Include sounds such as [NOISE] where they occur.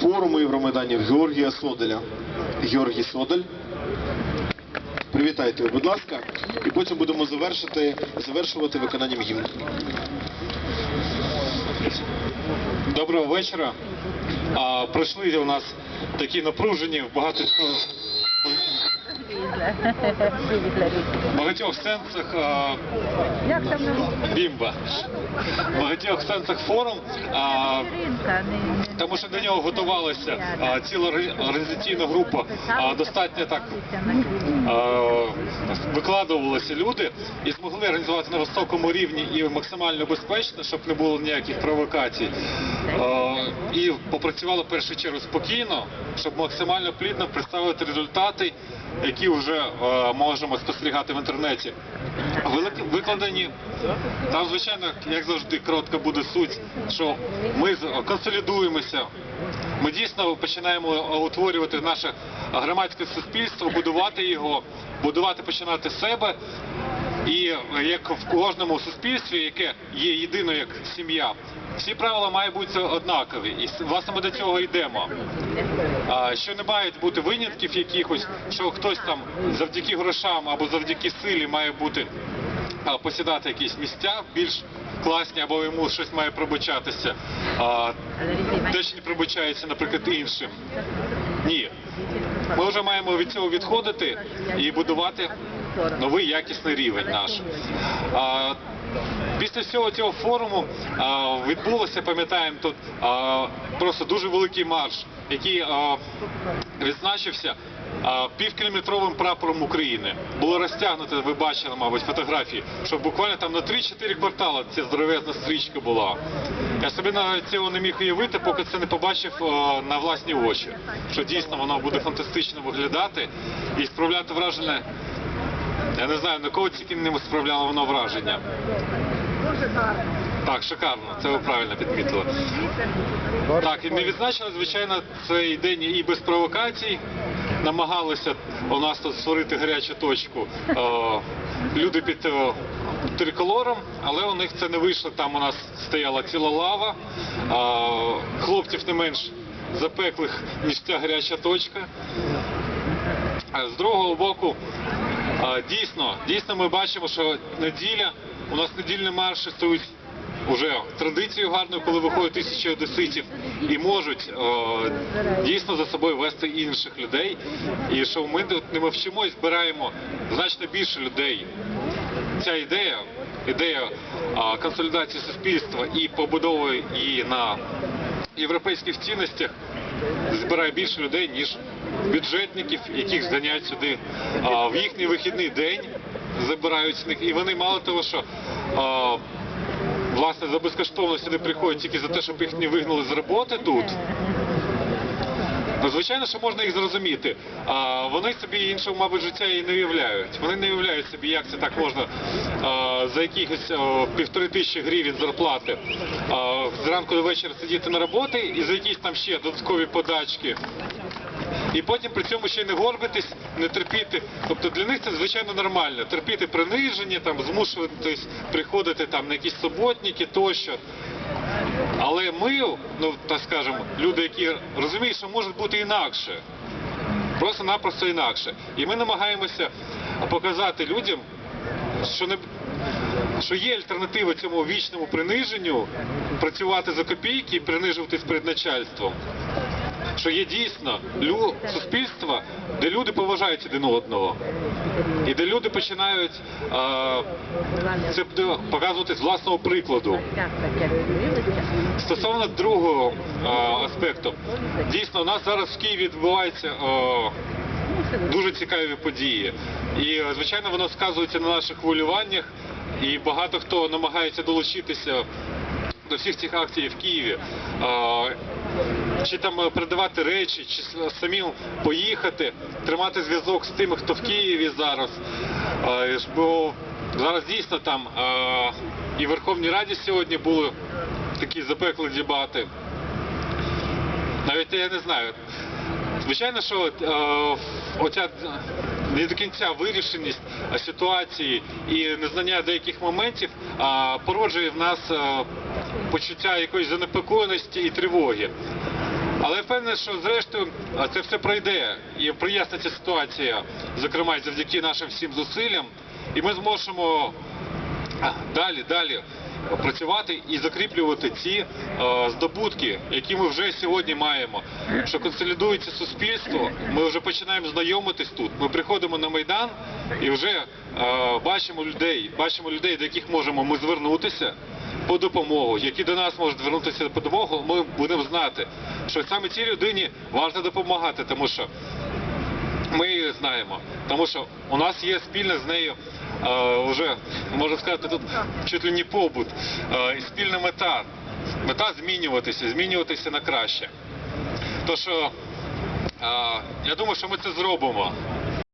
форуму Євромайданів Георгія Соделя. Георгій Содель. Привітайте, будь ласка, і потім будемо завершити, завершувати виконанням гімну. Доброго вечора. А, пройшли у нас такі напружені в багато [LAUGHS] в багатьох сенсах а, Як там бімба. В багатьох сенсах форум. А, тому що до нього готувалася а, ціла організаційна група. А, достатньо так а, викладувалися люди і змогли організувати на високому рівні і максимально безпечно, щоб не було ніяких провокацій. А, і попрацювали в першу чергу спокійно, щоб максимально плідно представити результати, які вже е, можемо спостерігати в інтернеті. Викладені там, звичайно, як завжди, коротка буде суть, що ми консолідуємося. Ми дійсно починаємо утворювати наше громадське суспільство, будувати його, будувати починати себе. І е, як в кожному суспільстві, яке є єдиною як сім'я, всі правила мають бути однакові. І власне ми до цього йдемо. Що не мають бути винятків якихось, що хтось там завдяки грошам або завдяки силі має бути посідати якісь місця більш класні, або йому щось має пробачатися. Те, що не пробачається, наприклад, іншим. Ні. Ми вже маємо від цього відходити і будувати новий якісний рівень наш. Після всього цього форуму відбулося, пам'ятаємо, тут просто дуже великий марш, який відзначився півкілометровим прапором України. Було розтягнуто, ви бачили, мабуть, фотографії, що буквально там на 3-4 квартали ця здоровезна стрічка була. Я собі навіть цього не міг уявити, поки це не побачив на власні очі. Що дійсно воно буде фантастично виглядати і справляти враження. Я не знаю, на кого тільки не справляло воно враження. Так, шикарно, це ви правильно підмітили. Так, і не відзначили, звичайно, цей день і без провокацій. Намагалися у нас тут створити гарячу точку. Е, люди під е, триколором, але у них це не вийшло. Там у нас стояла ціла лава. Е, хлопців не менш запеклих, ніж ця гаряча точка. А з другого боку, дійсно, дійсно ми бачимо, що неділя, у нас недільні марші стають уже традицією гарною, коли виходять тисячі одеситів і можуть е, дійсно за собою вести інших людей. І що ми не вчимось, збираємо значно більше людей. Ця ідея, ідея а, консолідації суспільства і побудови її на європейських цінностях збирає більше людей, ніж бюджетників, яких зганяють сюди а, в їхній вихідний день, забирають з них. І вони мало того, що а, власне за безкоштовно сюди приходять тільки за те, щоб їх не вигнали з роботи тут. Ну, звичайно, що можна їх зрозуміти. А вони собі іншого, мабуть, життя і не уявляють. Вони не уявляють собі, як це так можна а, за якихось півтори тисячі гривень зарплати а, зранку до вечора сидіти на роботі і за якісь там ще додаткові подачки. І потім при цьому ще й не горбитись, не терпіти. Тобто для них це звичайно нормально. Терпіти приниження, там змушуватись приходити там на якісь суботники тощо. Але ми, ну так скажемо, люди, які розуміють, що може бути інакше. Просто-напросто інакше. І ми намагаємося показати людям, що не що є альтернатива цьому вічному приниженню, працювати за копійки і принижуватись перед начальством. Що є дійсно суспільство, де люди поважають один одного. І де люди починають це показувати з власного прикладу. Стосовно другого аспекту, дійсно, у нас зараз в Києві відбуваються дуже цікаві події. І, звичайно, воно сказується на наших хвилюваннях, і багато хто намагається долучитися до всіх цих акцій в Києві. Чи там е, передавати речі, чи самим поїхати, тримати зв'язок з тими, хто в Києві зараз. Бо зараз дійсно там і в Верховній Раді сьогодні були такі запекли дебати. Навіть я не знаю. Звичайно, що е, оця не до кінця вирішеність ситуації і незнання деяких моментів породжує в нас е, почуття якоїсь занепокоєності і тривоги. Але впевнений, що зрештою це все пройде і проясниться ситуація, зокрема завдяки нашим всім зусиллям, і ми зможемо далі, далі працювати і закріплювати ці е, здобутки, які ми вже сьогодні маємо. Що консолідується суспільство, ми вже починаємо знайомитись тут. Ми приходимо на майдан і вже е, бачимо людей, бачимо людей, до яких можемо ми звернутися по допомогу, які до нас можуть звернутися по допомогу. Ми будемо знати, що саме цій людині варто допомагати, тому що ми її знаємо, тому що у нас є спільна з нею е, вже можна сказати тут чуть ли не побут, е, і спільна мета. Мета змінюватися, змінюватися на краще. То що е, я думаю, що ми це зробимо.